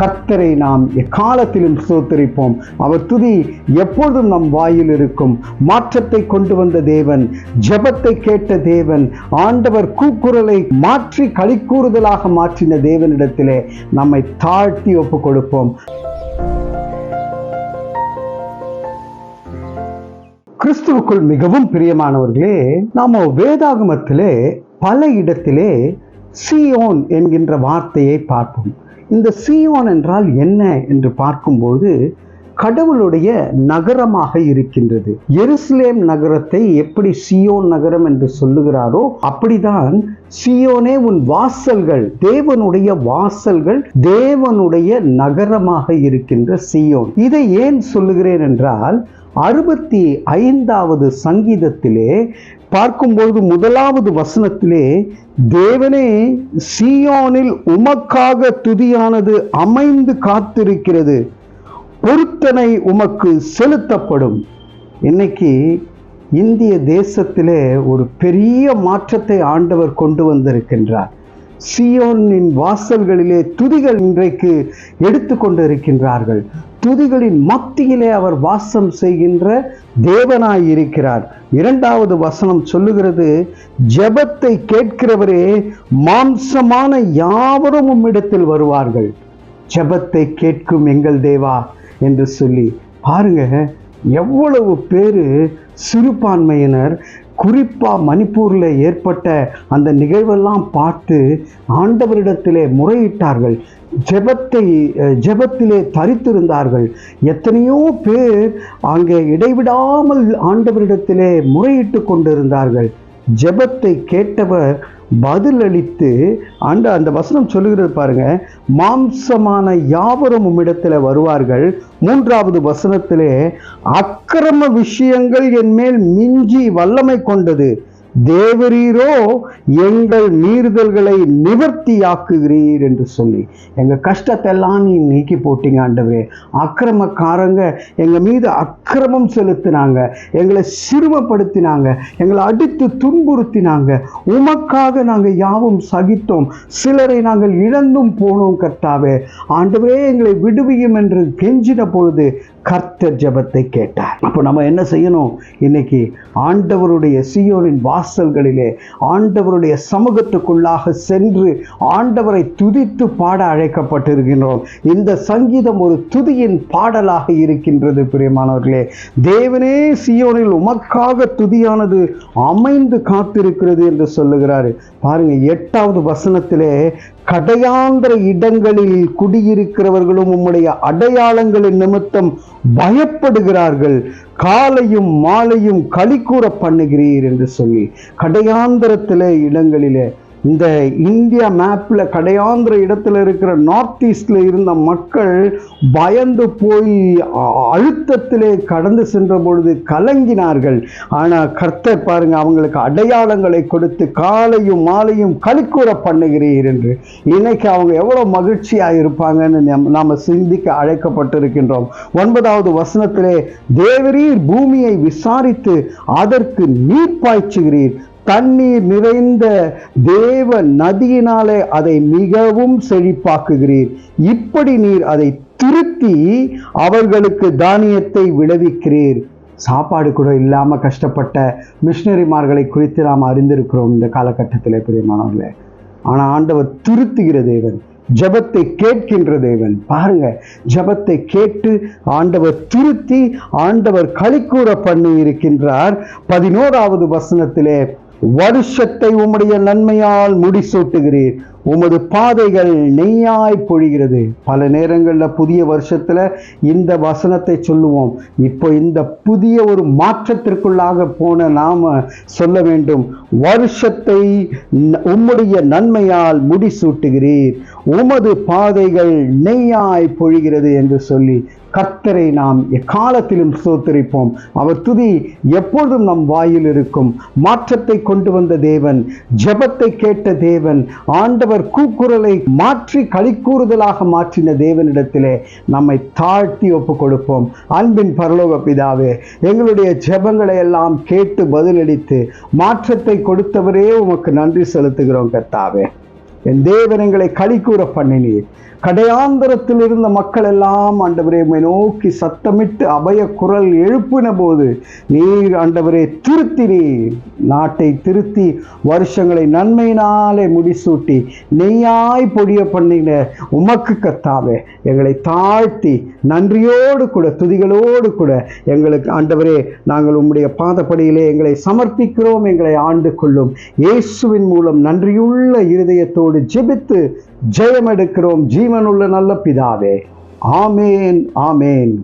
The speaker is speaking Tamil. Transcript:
கர்த்தரை நாம் எக்காலத்திலும் சோத்தரிப்போம் அவர் துதி எப்பொழுதும் நம் வாயில் இருக்கும். மாற்றத்தை கொண்டு வந்த தேவன் ஜெபத்தை கேட்ட தேவன் ஆண்டவர் கூக்குரலை மாற்றி களிக்கூறுதலாக மாற்றின தேவனிடத்திலே நம்மை தாழ்த்தி ஒப்பு கொடுப்போம் கிறிஸ்துவுக்குள் மிகவும் பிரியமானவர்களே நாம வேதாகமத்திலே பல இடத்திலே சியோன் என்கின்ற வார்த்தையை பார்ப்போம். இந்த சியோன் என்றால் என்ன என்று பார்க்கும்போது கடவுளுடைய நகரமாக இருக்கின்றது. எருசலேம் நகரத்தை எப்படி சியோன் நகரம் என்று சொல்லுகிறாரோ அப்படிதான் சியோனே உன் வாசல்கள் தேவனுடைய வாசல்கள் தேவனுடைய நகரமாக இருக்கின்ற சியோன் இதை ஏன் சொல்லுகிறேன் என்றால் அறுபத்தி ஐந்தாவது சங்கீதத்திலே பார்க்கும்போது முதலாவது வசனத்திலே தேவனே சியோனில் உமக்காக துதியானது அமைந்து காத்திருக்கிறது. பொருத்தனை உமக்கு செலுத்தப்படும். இன்னைக்கு இந்திய தேசத்திலே ஒரு பெரிய மாற்றத்தை ஆண்டவர் கொண்டு வந்திருக்கின்றார். சியோனின் வாசல்களிலே துதிகள் இன்றைக்கு எடுத்து கொண்டிருக்கின்றார்கள் துதிகளின் மத்தியிலே அவர் வாசம் செய்கின்ற தேவனாய் இருக்கிறார் இரண்டாவது வசனம் சொல்லுகிறது ஜெபத்தை கேட்கிறவரே மாம்சமான யாவரும் உம்மிடத்தில் வருவார்கள். ஜெபத்தை கேட்கும் எங்கள் தேவா என்று சொல்லி பாருங்க எவ்வளவு பேர் சிறுபான்மையினர் குறிப்பாக மணிப்பூரில் ஏற்பட்ட அந்த நிகழ்வெல்லாம் பார்த்து ஆண்டவரிடத்திலே முறையிட்டார்கள். ஜெபத்தை ஜெபத்திலே தரித்திருந்தார்கள். எத்தனையோ பேர் அங்கே இடைவிடாமல் ஆண்டவரிடத்திலே முறையிட்டு கொண்டிருந்தார்கள். ஜெபத்தை கேட்டவர் பதிலளித்து அந்த அந்த வசனம் சொல்லுகிறது பாருங்க மாம்சமான யாவரும் உம்மிடத்தில் வருவார்கள். மூன்றாவது வசனத்திலே அக்கிரம விஷயங்கள் என் மேல் மிஞ்சி வல்லமை கொண்டது. தேவரீரோ எங்கள் மீறுதல்களை நிவர்த்தியாக்குகிறீர் என்று சொல்லி. எங்கள் கஷ்டத்தை எல்லாம் நீ நீக்கி போட்டீங்க ஆண்டவே அக்கிரமக்காரங்க எங்கள் மீது அக்கிரமம் செலுத்தினாங்க. எங்களை சிறுமப்படுத்தினாங்க. எங்களை அடித்து துன்புறுத்தினாங்க. உமக்காக நாங்கள் யாவும் சகித்தோம். சிலரை நாங்கள் இழந்தும் போனோம் கர்த்தாவே. ஆண்டவே எங்களை விடுவியும் என்று கெஞ்சின பொழுது கர்த்தர் ஜெபத்தை கேட்டார். அப்போ நம்ம என்ன செய்யணும்? இன்னைக்கு ஆண்டவருடைய சியோனின் வாசல்களிலே ஆண்டவருடைய சமூகத்துக்குள்ளாக சென்று ஆண்டவரை துதித்து பாட அழைக்கப்பட்டிருக்கின்றோம். இந்த சங்கீதம் ஒரு துதியின் பாடலாக இருக்கின்றது பிரியமானவர்களே. தேவனே சியோனில் உமக்காக துதியானது அமைந்து காத்திருக்கிறது என்று சொல்லுகிறாரு. பாருங்க எட்டாவது வசனத்திலே கடையாந்திர இடங்களில் குடியிருக்கிறவர்களும் உம்முடைய அடையாளங்களின் நிமித்தம் பயப்படுகிறார்கள். காலையும் மாலையும் களிக்கூற பண்ணுகிறீர் என்று சொல்லி கடையாந்திரத்திலே இடங்களிலே இந்த இந்தியா மேப்பில் கடையாந்திர இடத்துல இருக்கிற நார்த் ஈஸ்டில் இருந்த மக்கள் பயந்து போய் அ- அழுத்தத்திலே கடந்து சென்ற பொழுது கலங்கினார்கள். ஆனால் கர்த்தர் பாருங்க அவங்களுக்கு அடையாளங்களை கொடுத்து காலையும் மாலையும் கலிக்கூற பண்ணுகிறீர் என்று. இன்னைக்கு அவங்க எவ்வளோ மகிழ்ச்சியாக இருப்பாங்கன்னு நாம் சிந்திக்க அழைக்கப்பட்டிருக்கின்றோம். ஒன்பதாவது வசனத்திலே தேவரீர் பூமியை விசாரித்து அதற்கு நீர் பாய்ச்சுகிறீர். தண்ணீர் நிறைந்த தேவ நதியினாலே அதை மிகவும் செழிப்பாக்குகிறீர். இப்படி நீர் அதை திருத்தி அவர்களுக்கு தானியத்தை விளைவிக்கிறீர். சாப்பாடு கூட இல்லாமல் கஷ்டப்பட்ட மிஷினரிமார்களை குறித்து நாம் அறிந்திருக்கிறோம் இந்த காலகட்டத்தில் பிரியமானவர்களே. ஆனால் ஆண்டவர் திருத்துகிற தேவன் ஜெபத்தை கேட்கின்ற தேவன். பாருங்க ஜெபத்தை கேட்டு ஆண்டவர் திருத்தி ஆண்டவர் களிக்கூற பண்ணி இருக்கின்றார் பதினோராவது வசனத்திலே வருஷத்தை உம்முடைய நன்மையால் முடிசூட்டுகிறீர். உமது பாதைகள் நெய்யாய் பொழிகிறது. பல நேரங்களில் புதிய வருஷத்தில் இந்த வசனத்தை சொல்லுவோம். இப்போ இந்த புதிய ஒரு மாற்றத்திற்குள்ளாக போன நாம் சொல்ல வேண்டும். வருஷத்தை உம்முடைய நன்மையால் முடிசூட்டுகிறீர். உமது பாதைகள் நெய்யாய் பொழிகிறது என்று சொல்லி கர்த்தரை நாம் எக்காலத்திலும் சோத்தரிப்போம். அவர் துதி எப்பொழுதும் நம் வாயில் இருக்கும். மாற்றத்தை கொண்டு வந்த தேவன் ஜபத்தை கேட்ட தேவன் ஆண்டவர் கூக்குரலை மாற்றி களிக்கூறுதலாக மாற்றின தேவனிடத்திலே நம்மை தாழ்த்தி ஒப்பு கொடுப்போம் அன்பின் பரலோக பிதாவே எங்களுடைய ஜபங்களை எல்லாம் கேட்டு பதிலளித்து மாற்றத்தை கொடுத்தவரே உமக்கு நன்றி செலுத்துகிறோம் கர்த்தாவே. என் தேவன் எங்களை கூற பண்ணினீர். கடையாந்தரத்தில் இருந்த மக்கள் எல்லாம் ஆண்டவரே உம்மை நோக்கி சத்தமிட்டு அபய குரல் எழுப்பின போது நீர் ஆண்டவரே திருத்தினீர். நாட்டை திருத்தி வருஷங்களை நன்மையினாலே முடிசூட்டி நெய்யாய் பொடிய பண்ணின உமக்கு கத்தாவே எங்களை தாழ்த்தி நன்றியோடு கூட துதிகளோடு கூட எங்களுக்கு ஆண்டவரே நாங்கள் உம்முடைய பாதப்படியிலே எங்களை சமர்ப்பிக்கிறோம் எங்களை ஆண்டு கொள்ளும். இயேசுவின் மூலம் நன்றியுள்ள இருதயத்தோடு ஜெபித்து ஜெயம் எடுக்கிறோம் ஜீவனுள்ள நல்ல பிதாவே. ஆமேன் ஆமேன்.